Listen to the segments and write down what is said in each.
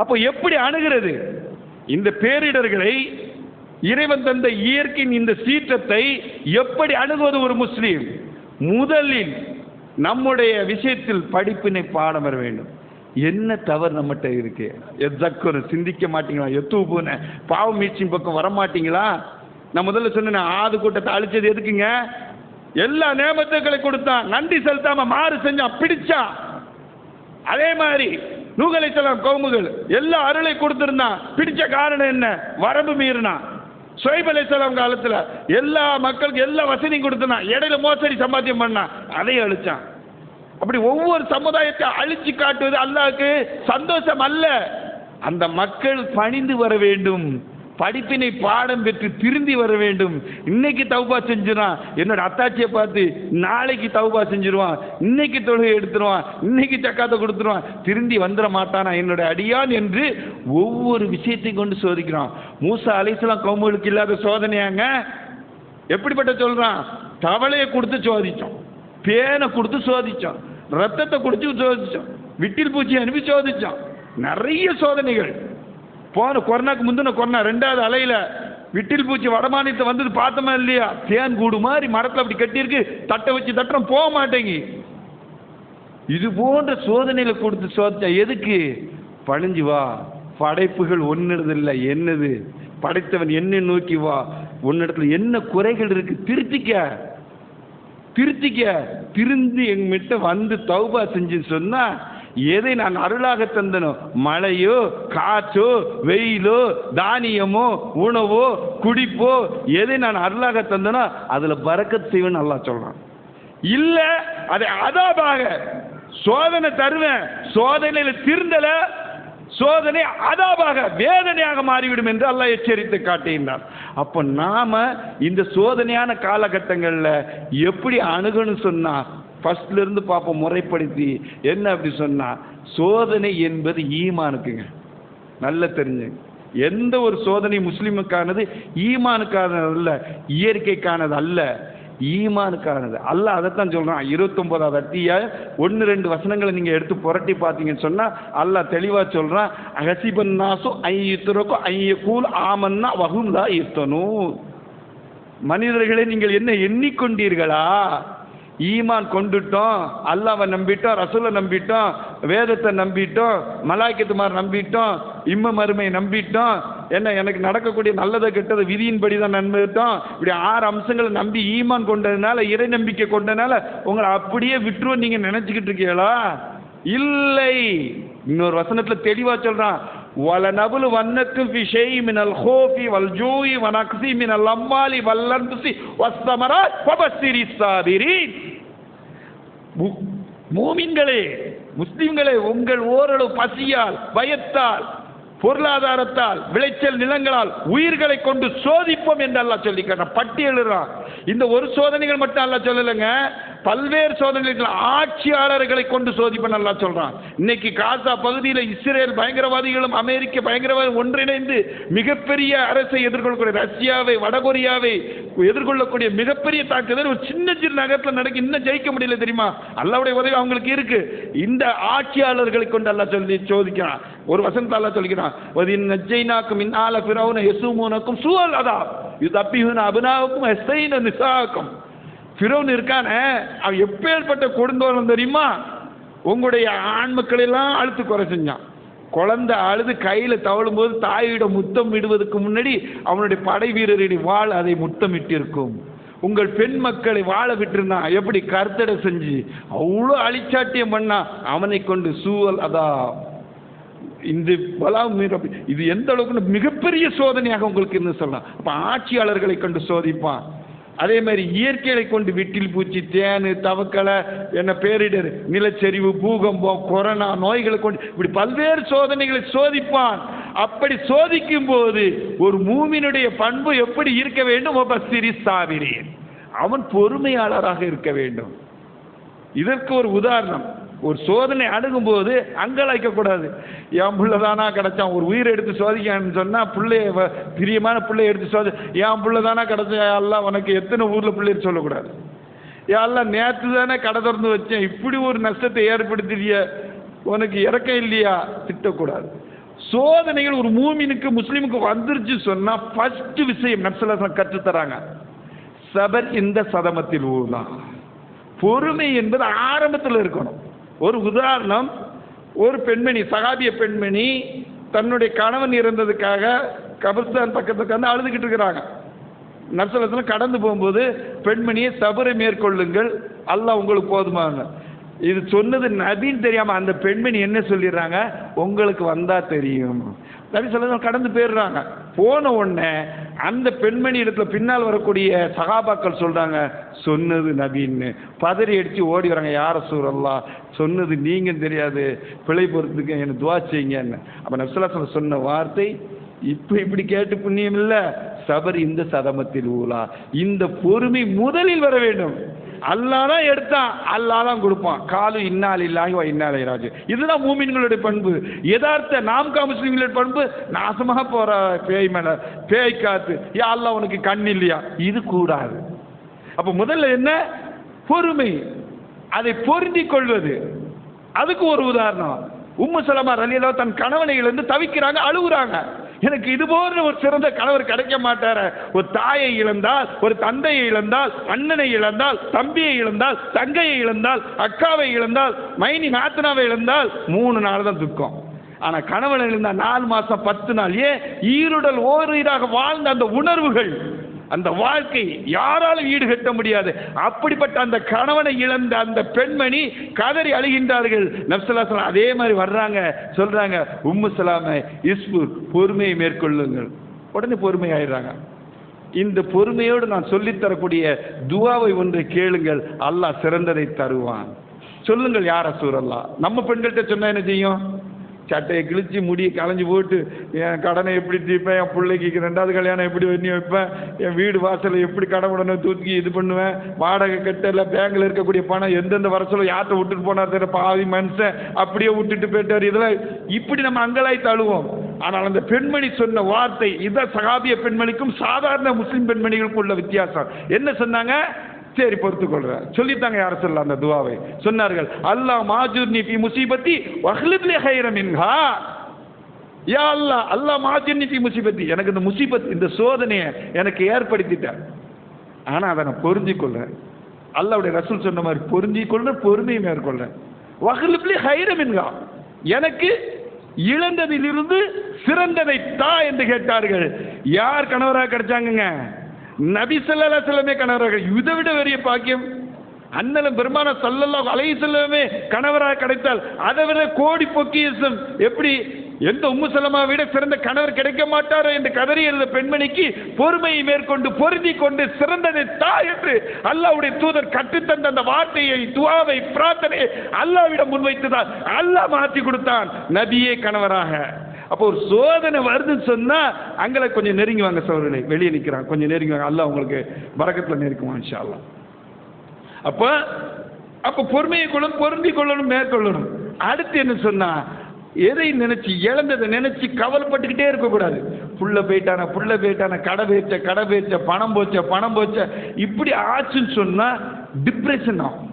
அப்போ எப்படி அணுகிறது? இந்த பேரிடர்களை இறைவன் தந்த இயற்கையின் இந்த சீற்றத்தை எப்படி அணுகுவது ஒரு முஸ்லீம்? முதலில் நம்முடைய விஷயத்தில் படிப்பினை பாடம் வர வேண்டும். என்ன தவறு நம்மகிட்ட இருக்கு? எதற்கு சிந்திக்க மாட்டீங்களா? எத்து போன பாவ மீட்சியின் பக்கம் வர மாட்டீங்களா நான் முதல்ல சொன்னேன் ஆது கூட்டத்தை அழிச்சது எதுக்குங்க? எல்லா நேமத்துக்களை கொடுத்தான். நன்றி செலுத்தாம மாறு செஞ்சான் பிடிச்சான் அதே மாதிரி நூகலைச்சலாம் கவுமுகள் எல்லா அருளை கொடுத்துருந்தான். பிடிச்ச காரணம் என்ன? வரம்பு மீறினா சுவைப் அலைசலாம் காலத்தில் எல்லா மக்களுக்கு எல்லா வசதியும் கொடுத்தான் இடையில மோசடி சம்பாத்தியம் பண்ணான். அதையும் அழிச்சான். அப்படி ஒவ்வொரு சமுதாயத்தை அழிச்சு காட்டுவது அல்லாவுக்கு சந்தோஷம் அல்ல. அந்த மக்கள் பணிந்து வர வேண்டும். படிப்பினை பாடம் பெற்று திருந்தி வர வேண்டும். இன்னைக்கு தௌபா செஞ்சிடான் என்னோட அத்தாச்சியை பார்த்து நாளைக்கு தௌபா செஞ்சிருவான். இன்னைக்கு தொழுகை எடுத்துருவான். இன்னைக்கு சக்காத்தை கொடுத்துருவான். திருந்தி வந்துட மாட்டானா? என்னோட அடியான் என்று ஒவ்வொரு விஷயத்தையும் கொண்டு சோதிக்கிறான். மூசா அலைசலாம் கவுமுகளுக்கு இல்லாத சோதனையாங்க. எப்படிப்பட்ட சொல்றான்? தவளையை கொடுத்து சோதிச்சோம் பேனை கொடுத்து சோதிச்சோம் ரத்தத்தை குடிச்சு சோதிச்சோம் விட்டில் பூச்சி அனுப்பி சோதிச்சோம் நிறைய சோதனைகள். போன கொரோனாக்கு முந்தின கொரோனா ரெண்டாவது அலையில் விட்டில் பூச்சி வடமாநிலத்தை வந்தது பார்த்தோமா இல்லையா? தேன் கூடு மாதிரி மரத்தில் அப்படி கட்டியிருக்கு தட்டை வச்சு தட்டுறோம் போக மாட்டேங்கி. இது போன்ற சோதனையில் கொடுத்து சோதிச்சா எதுக்கு? பழிஞ்சு வா. படைப்புகள் ஒன்னுறதில்லை என்னது? படைத்தவன் என்ன நோக்கி வா. உன்னிடத்துல என்ன குறைகள் இருக்கு? திருத்திக்க. திருத்திக்க. திருந்து எங்கிட்ட வந்து தௌபா செஞ்சு சொன்னா எதை நான் அருளாக தந்தனோ? மழையோ காற்றோ வெயிலோ தானியமோ உணவோ குடிப்போ எதை நான் அருளாக தந்தனோ அதில் பறக்க செய்வேன் நல்லா சொல்கிறான் இல்லை அதை அதாபாக சோதனை தருவேன். சோதனையில் திருந்தல சோதனை அதாபாக வேதனையாக மாறிவிடும் என்று அல்லாஹ் எச்சரித்து காட்டுகின்றார் அப்போ நாம இந்த சோதனையான காலகட்டங்களில் எப்படி அணுகணும் சொன்னா ஃபர்ஸ்ட்ல இருந்து பார்ப்போம் முறைப்படுத்தி என்ன அப்படி சொன்னால் சோதனை என்பது ஈமானுக்குங்க. நல்ல தெரிஞ்சு. எந்த ஒரு சோதனை முஸ்லீமுக்கானது ஈமானுக்கானது அல்ல இயற்கைக்கானது அல்ல ஈமானுக்கானது. அல்ல அதைத்தான் சொல்கிறான் இருபத்தொம்போதாவது அத்திய ஒன்று ரெண்டு வசனங்களை நீங்கள் எடுத்து புரட்டி பார்த்தீங்கன்னு சொன்னால் அல்லா தெளிவாக சொல்கிறான் அகசிபன் நாசு ஐய கூல் ஆமன்னா வகுந்தா இத்தனும் மனிதர்களை நீங்கள் என்ன எண்ணிக்கொண்டீர்களா? ஈமான் கொண்டுட்டோம் அல்லாவை நம்பிட்டோம் ரசூலை நம்பிட்டோம் வேதத்தை நம்பிட்டோம் மலாய்க்கத்துமார் நம்பிட்டோம் இம்ம மருமையை நம்பிட்டோம். என்ன எனக்கு நடக்கக்கூடிய நல்லதை கெட்டதை விதியின்படி தான் நம்பிட்டோம். இப்படி ஆறு அம்சங்களை நம்பி ஈமான் கொண்டதுனால இறை நம்பிக்கை கொண்டதுனால உங்களை அப்படியே விட்டுருவோம் நீங்கள் நினச்சிக்கிட்டு இருக்கீங்களா? இல்லை. இன்னொரு வசனத்தில் தெளிவாக சொல்கிறான் வலநபுலு வன்னக்கும் ஃபி ஷைஇ மினல் ஹோஃபி வல் ஜூஇ வனக்ஸி மினல் அம்வாலி வல் அன்ஃபுஸி வஸ்ஸமராத் வபஸ்ஸிரி மூமின்களே முஸ்லிம்களே உங்கள் ஓரளவு பசியால் பயத்தால் பொருளாதாரத்தால் விளைச்சல் நிலங்களால் உயிர்களை கொண்டு சோதிப்போம் என்று அல்லா சொல்லி பட்டியலுறான் இந்த ஒரு சோதனைகள் மட்டும் அல்ல சொல்லலைங்க. பல்வேறு சோதனைகள் ஆட்சியாளர்களை கொண்டு சோதிப்பேன் நல்லா சொல்றான். இன்னைக்கு காசா பகுதியில் இஸ்ரேல் பயங்கரவாதிகளும் அமெரிக்க பயங்கரவாதி ஒன்றிணைந்து மிகப்பெரிய அரசை எதிர்கொள்ளக்கூடிய ரஷ்யாவை வடகொரியாவை எதிர்கொள்ளக்கூடிய மிகப்பெரிய தாக்குதல் ஒரு சின்ன சின்ன நகரத்தில் நடக்க இன்னும் ஜெயிக்க முடியல தெரியுமா? அல்லாவுடைய உதவி அவங்களுக்கு இருக்கு. இந்த ஆட்சியாளர்களை கொண்டு அல்லா சொல்லி சோதிக்கிறான். ஒரு வசந்த அல்லா சொல்லிக்கிறான் வதின் நஜ்ஜைனாக்கும் இன்னால எசுமூனக்கும் யசூமுனக்கும் அதா இது யுதப்பிஹுன அபினாவுக்கும் எஸ்ஐன நிசாக்கும். ஃபிரௌன் இருக்கானே அவன் எப்பேற்பட்ட கொடுந்தோரம் தெரியுமா? உங்களுடைய ஆண் மக்களெல்லாம் அழுத்து குறை செஞ்சான். குழந்தை அழுது கையில் தவழும் போது தாயோட முத்தம் விடுவதற்கு முன்னாடி அவனுடைய படை வீரரின் வாழ் அதை முத்தமிட்டிருக்கும். உங்கள் பெண் மக்களை வாழ விட்டிருந்தான். எப்படி கருத்தடை செஞ்சு அவ்வளோ அழிச்சாட்டியம் பண்ணா அவனை கொண்டு சூழல் அதா. இந்த இது எந்த அளவுக்கு மிகப்பெரிய சோதனையாக உங்களுக்கு இருந்து சொல்லலாம். அப்ப ஆட்சியாளர்களை கொண்டு சோதிப்பான். அதே மாதிரி இயற்கையை கொண்டு விட்டில் பூச்சி தேனு தவக்கலை என்ன பேரிடர் நிலச்சரிவு பூகம்பம் கொரோனா நோய்களை கொண்டு இப்படி பல்வேறு சோதனைகளை சோதிப்பான். அப்படி சோதிக்கும் போது ஒரு மூமினுடைய பண்பு எப்படி இருக்க வேண்டும்? ஒப்ப சிறி சாவிரேன் அவன் பொறுமையாளராக இருக்க வேண்டும். இதற்கு ஒரு உதாரணம். ஒரு சோதனை அணுகும்போது அங்கலாய்க்கக்கூடாது என் புள்ள தானா கிடைச்சான். ஒரு உயிரை எடுத்து சோதிக்கான்னு சொன்னால் பிள்ளைய வ- பிரியமான பிள்ளைய எடுத்து சோதி என் புள்ள தானா கிடைச்சா எல்லாம் உனக்கு எத்தனை ஊரில் பிள்ளைன்னு சொல்லக்கூடாது. எல்லாம் நேற்று தானே கடை திறந்து வச்சேன். இப்படி ஒரு நஷ்டத்தை ஏற்படுத்திய உனக்கு இறக்கம் இல்லையா? திட்டக்கூடாது. சோதனைகள் ஒரு மூமினுக்கு முஸ்லீமுக்கு வந்துருச்சு சொன்னால் ஃபர்ஸ்ட் விஷயம் நப்சலாசனம் கற்றுத் தராங்க சபர் இந்த சதமத்தில் ஊர்லாம் பொறுமை என்பது ஆரம்பத்தில் இருக்கணும். ஒரு உதாரணம் ஒரு பெண்மணி சகாபிய பெண்மணி தன்னுடைய கணவன் இறந்ததுக்காக கபர்ஸ்தான் பக்கத்துக்கு வந்து அழுதுகிட்டு இருக்கிறாங்க. நர்சலத்தில் கடந்து போகும்போது பெண்மணியை சபரை மேற்கொள்ளுங்கள் அல்ல உங்களுக்கு போதுமாங்க இது சொன்னது நபின்னு தெரியாம அந்த பெண்மணி என்ன சொல்லிடுறாங்க? உங்களுக்கு வந்தா தெரியும். நபி சொல்ல கடந்து போயிடுறாங்க. போன உடனே அந்த பெண்மணி இடத்துல பின்னால் வரக்கூடிய சகாபாக்கள் சொல்றாங்க சொன்னது நபின்னு. பதறி அடித்து ஓடி வராங்க யார சூழல்லா சொன்னது நீங்கள் தெரியாது. பிழை பொறுத்துக்கு எனக்கு துவா செய்யுங்கன்னு. அப்போ நப்சலா சொன்ன வார்த்தை இப்போ இப்படி கேட்டு புண்ணியம் இல்லை. சபர் இந்த சதமத்தில் ஊலா. இந்த பொறுமை முதலில் வர வேண்டும். அல்லாதான் எடுத்தான். அல்லாஹ் தான் கொடுப்பான். காலு இன்னால் இல்லாஹி வா இன்னாலை ராஜு இதுதான் மூமின்களுடைய பண்பு. யதார்த்த நாம்கா முஸ்லீம்களுடைய பண்பு நாசமாக போற பேய் மேல பேய் காத்து யா அல்ல உனக்கு கண் இல்லையா? இது கூடாது. அப்ப முதல்ல என்ன? பொறுமை. அதை பொருந்தி கொள்வது. அதுக்கு ஒரு உதாரணம். உம்மு சலமா ரலியலா தன் கணவனை இழந்து தவிக்கிறாங்க அழுகுறாங்க. எனக்கு இது போன்ற ஒரு சிறந்த கணவர் கிடைக்க மாட்டார. ஒரு தாயை இழந்தால் ஒரு தந்தையை இழந்தால் அண்ணனை இழந்தால் தம்பியை இழந்தால் தங்கையை இழந்தால் அக்காவை இழந்தால் மைனி நாத்தனாவை இழந்தால் மூணு நாள் தான் துக்கம். ஆனா கணவன் இழந்தால் நாலு மாசம் பத்து நாள். ஏன்? ஈருடல் ஓரீராக வாழ்ந்த அந்த உணர்வுகள். அந்த வாழ்க்கை யாராலும் ஈடுகட்ட முடியாது. அப்படிப்பட்ட அந்த கணவனை இழந்த அந்த பெண்மணி கதறி அழுகின்றார்கள். நப்சலாசலம் அதே மாதிரி வர்றாங்க. சொல்றாங்க உம்மு சலாம இஸ்பு பொறுமையை மேற்கொள்ளுங்கள். உடனே பொறுமை ஆயிடுறாங்க இந்த பொறுமையோடு நான் சொல்லித் தரக்கூடிய துவாவை ஒன்றை கேளுங்கள். அல்லாஹ் சிறந்ததை தருவான். சொல்லுங்கள் யார சூரல்லா நம்ம பெண்கள்கிட்ட சொன்னா என்ன செய்யும்? சட்டையை கிழிச்சு முடியை களைஞ்சு போட்டு என் கடனை எப்படி தீர்ப்பேன்? என் பிள்ளைக்கு ரெண்டாவது கல்யாணம் எப்படி பண்ணி வைப்பேன்? என் வீடு வாசலை எப்படி கடன் உடனே தூக்கி இது பண்ணுவேன்? வாடகை கட்டல பேங்கில் இருக்கக்கூடிய பணம் எந்தெந்த வருஷத்தில் யார்கிட்ட விட்டுட்டு போனார் தெரியல. பாதி மனுஷன் அப்படியே விட்டுட்டு போயிட்டார். இதெல்லாம் இப்படி நம்ம அங்கலாய் தழுவோம். ஆனால் அந்த பெண்மணி சொன்ன வார்த்தை இதான் சகாபிய பெண்மணிக்கும் சாதாரண முஸ்லீம் பெண்மணிகளுக்கும் உள்ள வித்தியாசம். என்ன சொன்னாங்க? சரி பொறுத்து சொல்லித்தாங்க யார் சொல்ல அந்த துவாவை? சொன்னார்கள் அல்லாஹ் மாஜூர்னி ஃபி முசீபத்தி வஹ்லித்லே ஹைரம் இன்ஹா யா அல்லாஹ் அல்லாஹ் மாஜூர்னி ஃபி முசீபத்தி. எனக்கு இந்த முசீபத் இந்த சோதனையை எனக்கு ஏற்படுத்திட்டேன் ஆனால் அதை நான் பொருந்திக் அல்லாவுடைய ரசூல் சொன்ன மாதிரி பொருந்திக் கொள்றேன் பொறுமையை மேற்கொள்றேன் வஹ்லிப்லி ஹைரம் மின்ஹா. எனக்கு இழந்ததிலிருந்து சிறந்ததை தா என்று கேட்டார்கள். யார் கணவராக கிடைச்சாங்கங்க? நபி ஸல்லல்லாஹு செல்லமே கணவராக இதை விட பெரிய பாக்கியம். அண்ணலும் பெருமான சல்லல்லா அலை செல்லமே கணவராக கிடைத்தால் அதை விட கோடி பொக்கியசம் எப்படி? எந்த உம்மு சலமா விட சிறந்த கணவர் கிடைக்க மாட்டாரோ என்று கதறி எழுத பெண்மணிக்கு பொறுமையை மேற்கொண்டு பொருந்தி கொண்டு சிறந்ததை தா என்று அல்லாவுடைய தூதர் கற்றுத்தந்த அந்த வார்த்தையை துவாவை பிரார்த்தனையை அல்லாவிடம் முன்வைத்துதான் அல்லாஹ் மாற்றி கொடுத்தான் நபியே கணவராக. அப்போ ஒரு சோதனை வருதுன்னு சொன்னால் அங்கே கொஞ்சம் நெருங்கி வாங்க சோதனை. வெளியே நிற்கிறான் கொஞ்சம் நெருங்கி வாங்க அல்ல உங்களுக்கு வரக்கத்தில் நெருக்குவான் இன்ஷா அப்போ அப்போ பொறுமையை கொள்ளணும் பொருந்தி கொள்ளணும் மேற்கொள்ளணும். அடுத்து என்ன சொன்னால் எதை நினைச்சு இழந்ததை நினைச்சு கவலைப்பட்டுக்கிட்டே இருக்கக்கூடாது. புள்ள போயிட்டான புள்ள போயிட்டான கடை போயிட்ட கடை போயிட்ட பணம் போச்ச பணம் போச்ச இப்படி ஆச்சுன்னு சொன்னால் டிப்ரெஷன் ஆகும்.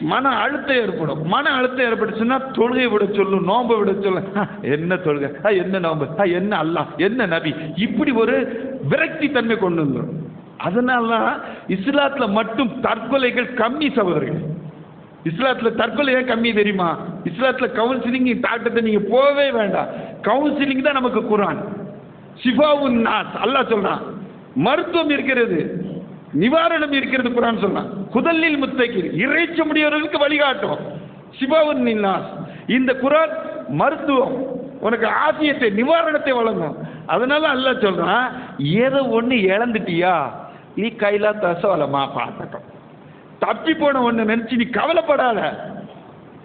மன அழுத்தம் ஏற்படும். மன அழுத்தம் ஏற்பட்டுச்சுன்னா தொழுகை விட சொல்லும் நோன்பை விட சொல்லும் என்ன தொழுகை? ஆ, என்ன நோன்பு? என்ன அல்லாஹ்? என்ன நபி? இப்படி ஒரு விரக்தி தன்மை கொண்டு வந்துடும் அதனால தான் இஸ்லாத்துல மட்டும் தற்கொலைகள் கம்மி சகோதரர்கள். இஸ்லாத்துல தற்கொலை ஏன் கம்மி தெரியுமா? இஸ்லாத்துல கவுன்சிலிங் டாக்டர்கிட்ட நீங்க போகவே வேண்டாம். கவுன்சிலிங் தான் நமக்கு குரான். சிஃபாவுன் நாஸ் அல்லாஹ் சொல்றான். மருத்துவம் இருக்கிறது. நிவாரணம் இருக்கிறது குரான் சொன்னான் குதலில் முத்தகிர் இறைச்ச முடியவர்களுக்கு வழிகாட்டும். சிபாவுன் நின்னாஸ். இந்த குரான் மருத்துவம். உனக்கு ஆசியத்தை நிவாரணத்தை வழங்கும். அதனால அல்ல சொல்றான் ஏதோ ஒன்று இழந்துட்டியா? நீ கையில தசவலமா பார்த்துட்டோம் தப்பி போன ஒன்று நினைச்சு நீ கவலைப்படாத.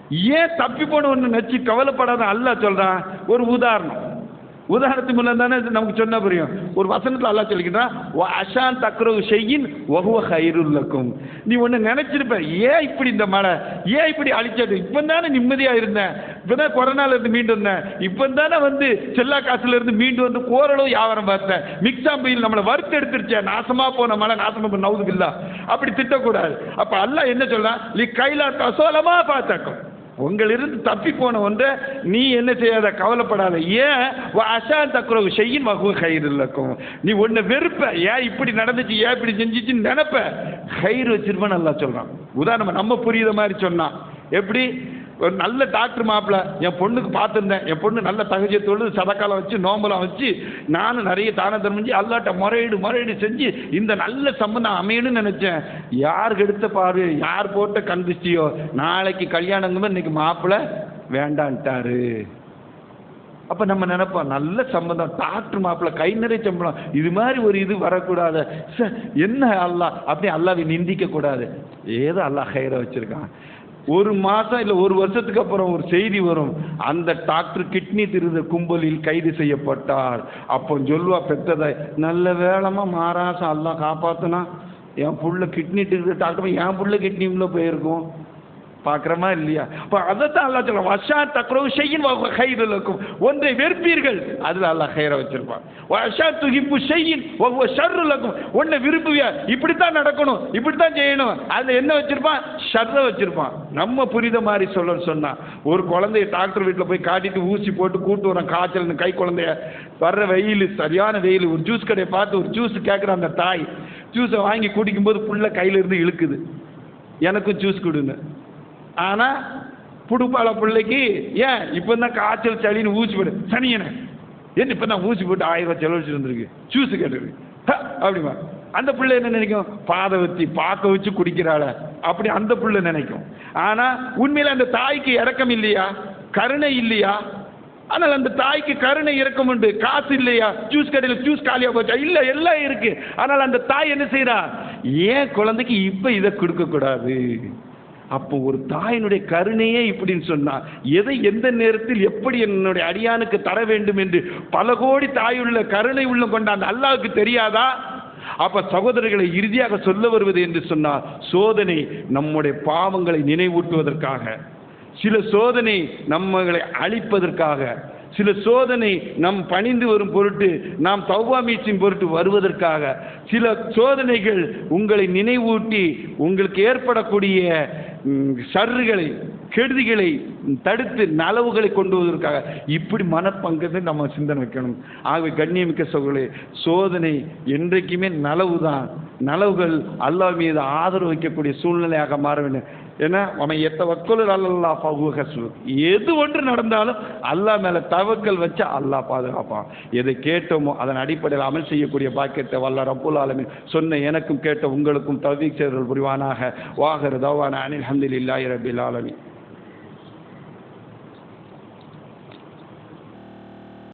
ஏன் தப்பி போன ஒன்று நினைச்சு கவலைப்படாத? அல்ல சொல்றான் ஒரு உதாரணம். உதாரணத்துக்கு முன்ன தானே நமக்கு சொன்ன புரியும். ஒரு வசனத்தில் அல்லா சொல்லிக்கிட்டான் அஷான் தக்ரவு செய்யின் ஒஹுவ ஹைருல்லக்கும் நீ ஒன்று நினைச்சிருப்ப ஏன் இப்படி இந்த மழை? ஏன் இப்படி அழிச்சது? இப்போ தானே நிம்மதியாக இருந்தேன். இப்போ தான் கொரோனால இருந்து மீண்டு வந்தேன். இப்போ தானே வந்து செல்லா காசுல இருந்து மீண்டு வந்து ஓரளவு வியாபாரம் பார்த்தேன். மிக்சாம்பியில் நம்மளை வறுத்து எடுத்துருச்சேன் நாசமா போன மழை நாசமா போன நவுதுக்கு அப்படி திட்டக்கூடாது. அப்போ அல்லா என்ன சொல்றான்? நீ கைலா கசோலமா பார்த்தாக்கும் உங்களிருந்து தப்பி போன ஒன்றை நீ என்ன செய்யாத கவலைப்படாத. ஏன்? அஷா தக்குறவு செய்யின் மகு கயிறு இருக்கும் நீ ஒன்றை வெறுப்ப. ஏன் இப்படி நடந்துச்சு? ஏன் இப்படி செஞ்சிச்சுன்னு நினைப்ப? கயிறு வச்சிருப்பேன் நல்லா சொல்கிறான் உதாரணமாக நம்ம புரியுற மாதிரி சொன்னான். எப்படி? ஒரு நல்ல டாக்டர் மாப்பிள்ள என் பொண்ணுக்கு பார்த்துருந்தேன். என் பொண்ணு நல்ல தகஜ தொழுது சதக்காலம் வச்சு நோம்பலாம் வச்சு நானும் நிறைய தான தர்மம் செஞ்சு அல்லாட்ட முறையீடு முறையீடு செஞ்சு இந்த நல்ல சம்பந்தம் அமையணும்னு நினச்சேன். யாருக்கு எடுத்த பாரு யார் போட்ட கண்டுச்சியோ நாளைக்கு கல்யாணங்கும் இன்னைக்கு மாப்பிள்ள வேண்டான்ட்டாரு. அப்போ நம்ம நினைப்போம் நல்ல சம்பந்தம் டாக்டர் மாப்பிள்ள கை நிறைய சம்பளம். இது மாதிரி ஒரு இது வரக்கூடாது. ச என்ன அல்லாஹ்? அப்படி அல்லாவை நிந்திக்க கூடாது ஏதோ அல்லாஹ் ஹைர வச்சுருக்கான். ஒரு மாதம் இல்லை ஒரு வருஷத்துக்கு அப்புறம் ஒரு செய்தி வரும். அந்த டாக்டர் கிட்னி திருத கும்பலில் கைது செய்யப்பட்டார். அப்போ சொல்லுவா பெற்றதாய் நல்ல வேளமா மாராசம் எல்லாம் காப்பாற்றினா என் புள்ள கிட்னி திருத டாக்டர் என் புள்ள கிட்னி உள்ள போயிருக்கும். பார்க்குறமா இல்லையா? அப்போ தான் அல்லா சொல்ல வஷா தக்ரவு செய்யின் கையில் இருக்கும் ஒன்றை வெறுப்பீர்கள் அதில் அல்லா கயிறை வச்சிருப்பான். வஷா துகிப்பு செய்யின் ஒவ்வொரு ஷர்ரு இருக்கும் ஒன்றை விரும்புவியா? இப்படி தான் நடக்கணும் இப்படி தான் செய்யணும். அதில் என்ன வச்சிருப்பான்? ஷர்ரை வச்சிருப்பான். நம்ம புரித மாதிரி சொல்ல சொன்னா ஒரு குழந்தைய டாக்டர் வீட்டில் போய் காட்டிட்டு ஊசி போட்டு கூட்டு வரோம் காய்ச்சல்னு கை குழந்தைய. வர்ற வெயில் சரியான வெயில் ஒரு ஜூஸ் கடையை பார்த்து ஒரு ஜூஸ் கேட்குற அந்த தாய் ஜூஸை வாங்கி குடிக்கும்போது புள்ள கையிலிருந்து இழுக்குது. எனக்கும் ஜூஸ் கொடுங்க ஆனால் புடுப்பாள பிள்ளைக்கு ஏன் இப்போ தான் காய்ச்சல் சளின்னு ஊசி போடு சனியனை. என்ன இப்போ தான் ஊசி போட்டு ஆயிரம் ரூபாய் செலவழிச்சு வந்திருக்கு ஜூஸ் கேட்டது அப்படிமா. அந்த பிள்ளை என்ன நினைக்கும்? பாதை வச்சு பார்க்க வச்சு குடிக்கிறாள. அப்படி அந்த பிள்ளை நினைக்கும். ஆனால் உண்மையில் அந்த தாய்க்கு இறக்கம் இல்லையா? கருணை இல்லையா? ஆனால் அந்த தாய்க்கு கருணை இறக்கம் உண்டு. காசு இல்லையா? ஜூஸ் கடையில் ஜூஸ் காலியா போச்சா? இல்ல எல்லாம் இருக்கு. ஆனால் அந்த தாய் என்ன செய்யறா ஏன் குழந்தைக்கு இப்ப இதை கொடுக்க கூடாது அப்போ ஒரு தாயினுடைய கருணையே இப்படின்னு சொன்னா எதை எந்த நேரத்தில் எப்படி என்னுடைய அடியானுக்கு தர வேண்டும் என்று பல கோடி தாயுள்ள கருணை உள்ள கொண்ட அந்த அல்லாவுக்கு தெரியாதா? அப்ப சகோதரர்களை இறுதியாக சொல்ல வருவது என்று சொன்னால் சோதனை நம்முடைய பாவங்களை நினைவூட்டுவதற்காக சில சோதனை நம்மளை அழிப்பதற்காக சில சோதனை நம் பணிந்து வரும் பொருட்டு நாம் தௌவா மீட்சின் பொருட்டு வருவதற்காக சில சோதனைகள் உங்களை நினைவூட்டி உங்களுக்கு ஏற்படக்கூடிய ம், கெடுதிகளை தடுத்து நலவுகளை கொண்டு வருவதற்காக இப்படி மனப்பங்கு நம்ம சிந்தனை வைக்கணும். ஆகவே கண்ணியமிக்க சோழர்களே சோதனை என்றைக்குமே நலவு தான் நலவுகள் அல்லாஹ் மீது ஆதரவு வைக்கக்கூடிய சூழ்நிலையாக மாற வேண்டும். ஏன்னா அவன் எத்த வக்கோலர் அல்லா பகுகசு எது ஒன்று நடந்தாலும் அல்லாஹ் மேலே தவக்கல் வச்சு அல்லாஹ் பாதுகாப்பான். எதை கேட்டோமோ அதன் அடிப்படையில் அமல் செய்யக்கூடிய பாக்கியத்தை வல்ல ரப்புல் ஆலமின் சொன்ன எனக்கும் கேட்ட உங்களுக்கும் தவிக் செய்தல் புரிவானாக. வாகர் தவான அனில் ஹந்தில் இல்லாயிரபில் ஆலமீன்.